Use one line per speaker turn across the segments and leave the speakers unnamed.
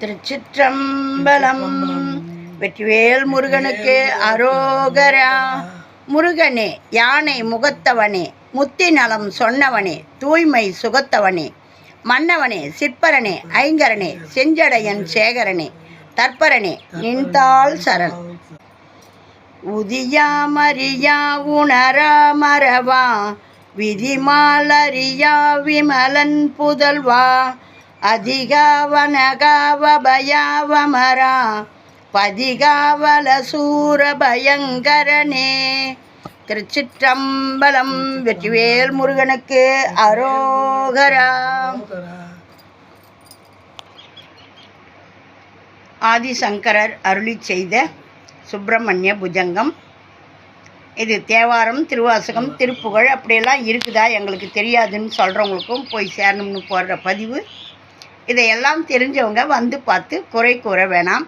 திருச்சிற்றம்பலம். வெற்றிவேல் முருகனுக்கு அரோகரா. முருகனே யானை முகத்தவனே முத்தி நலம் சொன்னவனே தூய்மை சுகத்தவனே. மன்னவனே சிற்பரனே ஐங்கரனே செஞ்சடையன் சேகரனே தற்பரனே நின்றாள் சரண். உதியா மரியா உணரா மரவா விதிமாலரியா விமலன் புதல்வா. அதிகாவனகாவபயாவமரா பதிகாவல சூர பயங்கரனே திருச்சிற்றம்பலம் வெற்றிவேல் முருகனுக்கு அரோகரா. ஆதிசங்கரர் அருளி செய்த சுப்பிரமணிய புஜங்கம். இது தேவாரம் திருவாசகம் திருப்புகழ் அப்படியெல்லாம் இருக்குதா எங்களுக்கு தெரியாதுன்னு சொல்கிறவங்களுக்கும் போய் சேரணும்னு போடுற பதிவு. இதையெல்லாம் தெரிஞ்சவங்க வந்து பார்த்து குறை கூற வேணாம்.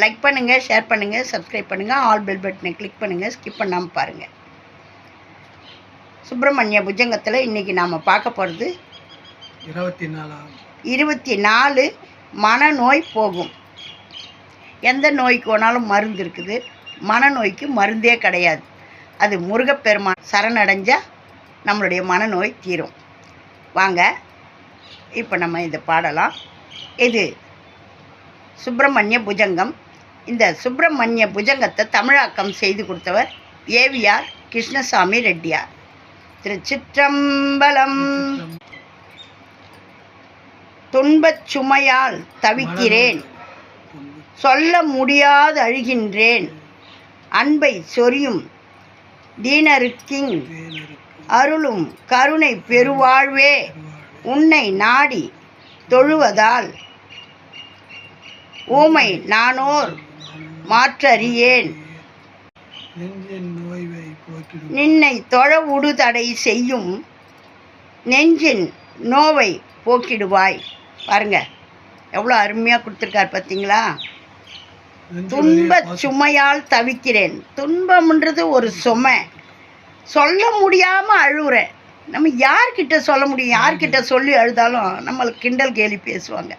லைக் பண்ணுங்கள் ஷேர் பண்ணுங்கள் சப்ஸ்கிரைப் பண்ணுங்கள் ஆல் பெல் பட்டனை கிளிக் பண்ணுங்கள் ஸ்கிப் பண்ணாமல் பாருங்கள் சுப்பிரமணிய புஜங்கத்தில் இன்றைக்கி நாம் பார்க்க போகிறது
இருபத்தி நாலாம்
இருபத்தி நாலு மனநோய் போகும். எந்த நோய்க்கு வேணாலும் மருந்து இருக்குது. மனநோய்க்கு மருந்தே கிடையாது. அது முருகப்பெருமான் சரணடைஞ்சால் நம்மளுடைய மனநோய் தீரும். வாங்க இப்போ நம்ம இதை பாடலாம். இது சுப்பிரமணிய புஜங்கம். இந்த சுப்பிரமணிய புஜங்கத்தை தமிழாக்கம் செய்து கொடுத்தவர் ஏவிஆர் கிருஷ்ணசாமி ரெட்டியார். திருச்சிற்றம்பலம் துன்பச் சுமையால் தவிக்கிறேன். சொல்ல முடியாது அழுகின்றேன். அன்பை சொரியும் தீனருக்கிங் அருளும் கருணை பெருவாழ்வே. உன்னை நாடி தொழுவதால் ஊமை நானோர் மாற்றறியேன். நின்னை தொழ உடுதடை செய்யும் நெஞ்சின் நோவை போக்கிடுவாய். பாருங்க எவ்வளோ அருமையாக கொடுத்துருக்கார் பார்த்தீங்களா துன்ப சுமையால் தவிக்கிறேன். துன்பம்ன்றது ஒரு சுமை. சொல்ல முடியாமல் அழுகுறேன் நம்ம யார்கிட்ட சொல்ல முடியும்? யார்கிட்ட சொல்லி அழுதாலும் நம்மளுக்கு கிண்டல் கேலி பேசுவாங்க.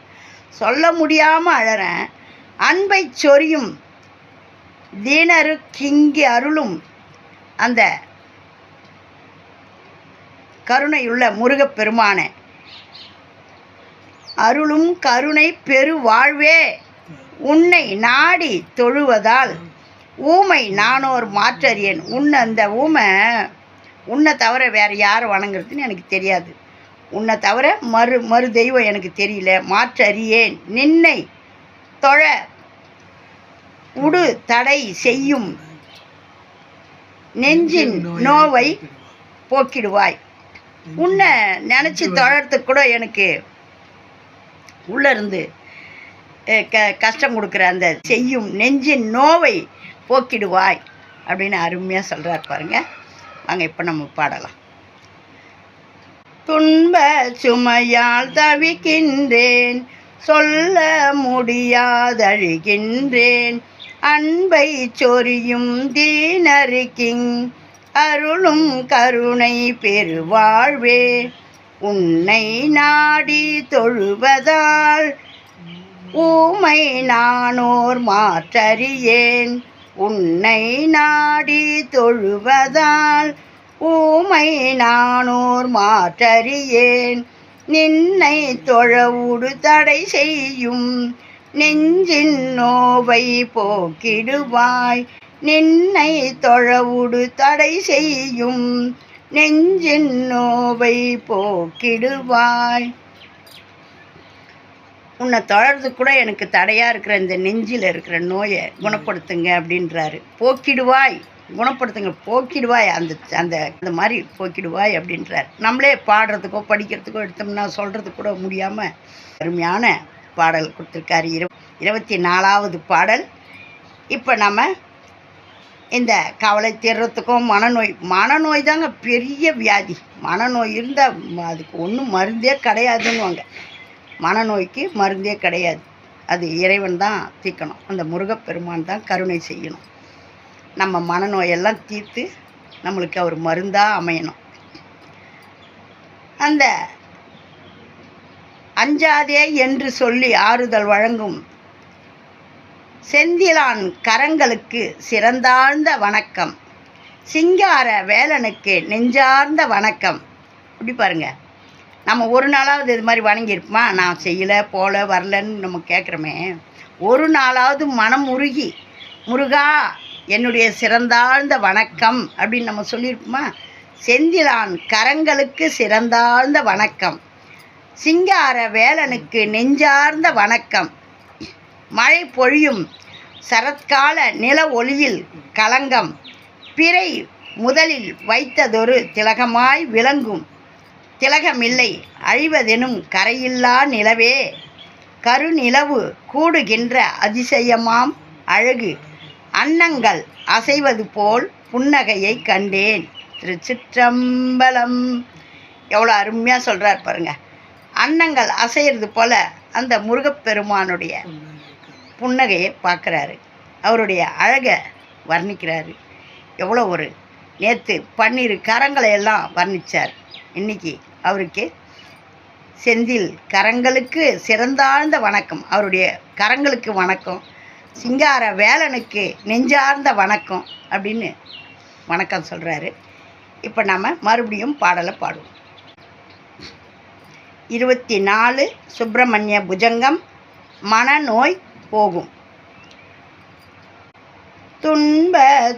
சொல்ல முடியாமல் அழறேன். அன்பை சொரியும் தீனரு கிங்கி அருளும் அந்த கருணையுள்ள முருகப்பெருமானே. அருளும் கருணை பெரு வாழ்வே உன்னை நாடி தொழுவதால் ஊமை நானோர் மாற்றறியேன். உன்னை அந்த ஊமை உன்னை தவிர வேறு யாரை வணங்குறதுன்னு எனக்கு தெரியாது. உன்னை தவிர மறு மறு தெய்வம் எனக்கு தெரியல. மாற்றறியேன். நின்னை தொழ உடு தடை செய்யும் நெஞ்சின் நோவை போக்கிடுவாய். உன்னை நினச்சி தொழறதுக்கு கூட எனக்கு உள்ளே இருந்து அஹ், க கஷ்டம் கொடுக்குற அந்த செய்யும் நெஞ்சின் நோவை போக்கிடுவாய் அப்படின்னு அருமையாக சொல்கிறார் பாருங்க. வாங்க இப்போ நம்ம பாடலாம். துன்ப சுமையால் தவிக்கின்றேன் சொல்ல முடியாதழுகின்றேன். அன்பை சொரியும் தீனருக்கிங் அருளும் கருணை பெருவாழ்வே உன்னை நாடி தொழுவதால் ஊமை நானோர் மாற்றறியேன். உன்னை நாடி தொழுவதால் ஊமை நானோர் மாற்றறியேன். நின்னை தொழவுடு தடை செய்யும். நெஞ்சின் நோவை போக்கிடுவாய். நின்னை தொழவுடு தடை செய்யும். நெஞ்சின் நோவை போக்கிடுவாய். உன்னை தொழறது கூட எனக்கு தடையாக இருக்கிற இந்த நெஞ்சில் இருக்கிற நோயை குணப்படுத்துங்க அப்படின்றாரு. போக்கிடுவாய். குணப்படுத்துங்க. போக்கிடுவாய். அந்த அந்த அந்த மாதிரி போக்கிடுவாய் அப்படின்றார். நம்மளே பாடுறதுக்கோ படிக்கிறதுக்கோ எடுத்தோம்னா சொல்கிறது கூட முடியாமல் அருமையான பாடல் கொடுத்துருக்காரு. இரு இருபத்தி நாலாவது பாடல். இப்போ நம்ம இந்த கவலை தீர்றதுக்கும் மனநோய் மனநோய் தாங்க பெரிய வியாதி. மனநோய் இருந்தால் அதுக்கு ஒன்றும் மருந்தே கிடையாதுன்னுவாங்க மனநோய்க்கு மருந்தே கிடையாது. அது இறைவன் தான் தீர்க்கணும். அந்த முருகப்பெருமான் தான் கருணை செய்யணும். நம்ம மனநோயெல்லாம் தீர்த்து நம்மளுக்கு அவர் மருந்தாக அமையணும். அந்த அஞ்சாதே என்று சொல்லி ஆறுதல் வழங்கும் செந்திலான் கரங்களுக்கு சிறந்தாழ்ந்த வணக்கம். சிங்கார வேலனுக்கு நெஞ்சார்ந்த வணக்கம். இப்படி பாருங்கள் நம்ம ஒரு நாளாவது இது மாதிரி வணங்கியிருப்போமா நான் செய்யலை போல வரலன்னு நம்ம கேட்குறோமே. ஒரு நாளாவது மனம் உருகி முருகா என்னுடைய சிறந்தாழ்ந்த வணக்கம் அப்படின்னு நம்ம சொல்லியிருப்போமா செந்திலான் கரங்களுக்கு சிறந்தாழ்ந்த வணக்கம். சிங்கார வேலனுக்கு நெஞ்சார்ந்த வணக்கம். மழை பொழியும் சரத்கால நில ஒளியில் கலங்கம். பிறை முதலில் வைத்ததொரு திலகமாய் விளங்கும். திலகமில்லை. அழிவதெனும் கரையில்லா நிலவே. கருநிலவு கூடுகின்ற அதிசயமாம் அழகு. அன்னங்கள் அசைவது போல் புன்னகையை கண்டேன். திருச்சிற்றம்பலம். எவ்வளோ அருமையாக சொல்கிறார் பாருங்க. அன்னங்கள் அசைகிறது போல அந்த முருகப்பெருமானுடைய புன்னகையை பார்க்குறாரு. அவருடைய அழகை வர்ணிக்கிறாரு. எவ்வளோ ஒரு நேற்று பன்னிரு கரங்களை எல்லாம் வர்ணித்தார் இன்னைக்கு அவருக்கு செந்தில் கரங்களுக்கு சிறந்தாழ்ந்த வணக்கம். அவருடைய கரங்களுக்கு வணக்கம். சிங்கார வேலனுக்கு நெஞ்சார்ந்த வணக்கம் அப்படின்னு வணக்கம் சொல்கிறாரு இப்போ நம்ம மறுபடியும் பாடலை பாடுவோம். இருபத்தி நாலு சுப்பிரமணிய புஜங்கம் மனநோய் போகும். துன்ப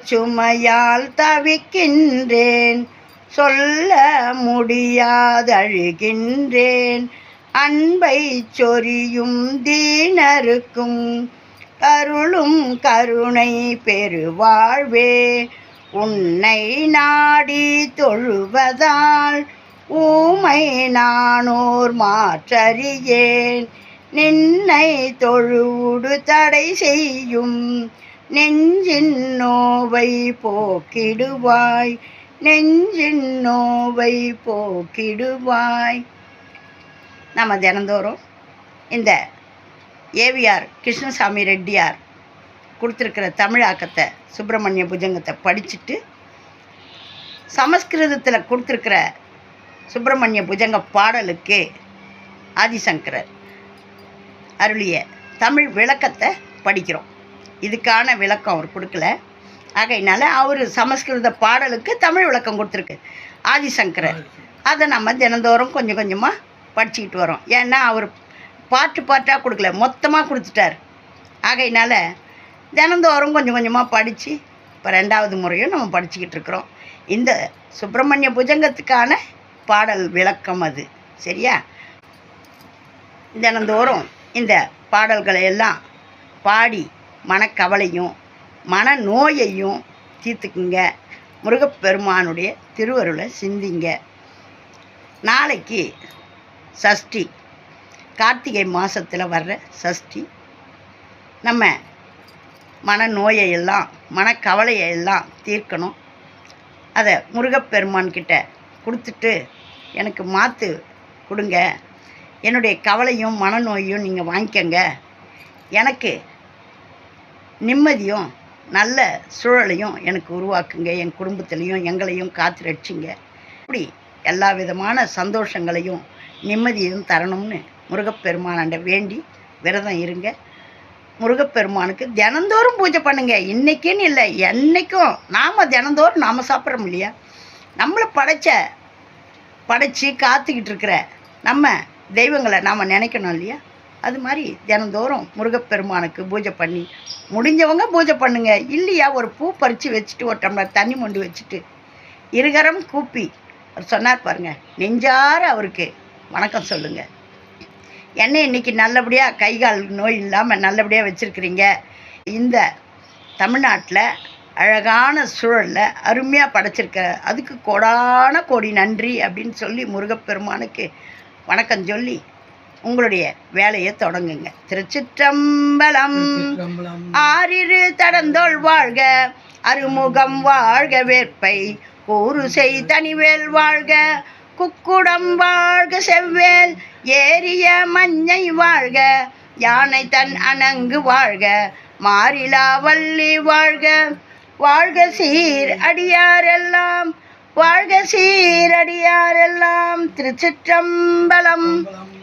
சுமையால் தவிக்கின்றேன். சொல்ல முடியாதழுகின்றேன். அன்பை சொரியும் தீனருக்கும் அருளும் கருணை பெருவாழ்வே உன்னை நாடி தொழுவதால் ஊமை நானோர் மாற்றறியேன். நின்னை தொழுவுடு தடை செய்யும் நெஞ்சின் நோவை போக்கிடுவாய். நெஞ்சின் நோவை போக்கிடுவாய். நம்ம தினந்தோறும் இந்த ஏவிஆர் கிருஷ்ணசாமி ரெட்டியார் கொடுத்துருக்கிற தமிழாக்கத்தை சுப்பிரமணிய புஜங்கத்தை படிச்சுட்டு சமஸ்கிருதத்தில் கொடுத்துருக்கிற சுப்பிரமணிய புஜங்க பாடலுக்கு ஆதிசங்கரர் அருளிய தமிழ் விளக்கத்தை படிக்கிறோம். இதுக்கான விளக்கம் அவர் கொடுக்கல. ஆகையினால அவர் சமஸ்கிருத பாடலுக்கு தமிழ் விளக்கம் கொடுத்துருக்கு. ஆதிசங்கரர். அதை நம்ம தினந்தோறும் கொஞ்சம் கொஞ்சமாக படிச்சுக்கிட்டு வரோம். ஏன்னா அவர் பாட்டு பாட்டாக கொடுக்கல மொத்தமாக கொடுத்துட்டார். ஆகையினால தினந்தோறும் கொஞ்சம் கொஞ்சமாக படித்து இப்போ ரெண்டாவது முறையும் நம்ம படிச்சுக்கிட்டு இருக்கிறோம். இந்த சுப்பிரமணிய புஜங்கத்துக்கான பாடல் விளக்கம் அது. சரியா? தினந்தோறும் இந்த பாடல்களை எல்லாம் பாடி மனக்கவலையும் மன நோயையும் தீர்த்துக்குங்க. முருகப்பெருமானுடைய திருவருளை சிந்திங்க. நாளைக்கு சஷ்டி கார்த்திகை மாதத்தில் வர்ற சஷ்டி நம்ம மனநோயை எல்லாம் மனக்கவலையை எல்லாம் தீர்க்கணும். அதை முருகப்பெருமான்கிட்ட கொடுத்துட்டு எனக்கு மாற்று கொடுங்க. என்னுடைய கவலையும் மனநோயும் நீங்கள் வாங்கிக்கங்க. எனக்கு நிம்மதியும் நல்ல சூழலையும் எனக்கு உருவாக்குங்க. என் குடும்பத்திலையும் எங்களையும் காத்து ரட்சிங்க. இப்படி எல்லா விதமான சந்தோஷங்களையும் நிம்மதியும் தரணும்னு முருகப்பெருமானாண்ட வேண்டி விரதம் இருங்க. முருகப்பெருமானுக்கு தினந்தோறும் பூஜை பண்ணுங்க. இன்றைக்குன்னு இல்லை என்றைக்கும் நாம் தினந்தோறும் நாம் சாப்பிட்றோம் இல்லையா? நம்மளை படைச்ச படைச்சி காத்துக்கிட்டு இருக்கிற நம்ம தெய்வங்களை நாம் நினைக்கணும் இல்லையா? அது மாதிரி தினந்தோறும் முருகப்பெருமானுக்கு பூஜை பண்ணி முடிஞ்சவங்க பூஜை பண்ணுங்க. இல்லையா ஒரு பூ பறித்து வச்சுட்டு ஒரு டம்ளர் தண்ணி மொண்டு வச்சுட்டு இருகரம் கூப்பி. அவர் சொன்னார் பாருங்கள் நெஞ்சார அவருக்கு வணக்கம் சொல்லுங்கள் என்ன இன்னைக்கு நல்லபடியாக கை கால் நோய் இல்லாமல் நல்லபடியாக வச்சுருக்கிறீங்க? இந்த தமிழ்நாட்டில் அழகான சூழலில் அருமையாக படைச்சிருக்க அதுக்கு கோடான கோடி நன்றி அப்படின்னு சொல்லி முருகப்பெருமானுக்கு வணக்கம் சொல்லி உங்களுடைய வேலையை தொடங்குங்க. திருச்சிற்றம்பலம். ஆறிரு தடந்தோள் வாழ்க அருமுகம் வாழ்க வேற்பை. கூறு செய் தனிவேல் வாழ்க குக்குடம் வாழ்க செவ்வேல். ஏரிய மஞ்சை வாழ்க யானை தன் அணங்கு வாழ்க. மாறிலா வள்ளி வாழ்க வாழ்க சீர் அடியாரெல்லாம். வாழ்க சீர் அடியாரெல்லாம். திருச்சிற்றம்பலம்.
திருச்சிற்றம்பலம்.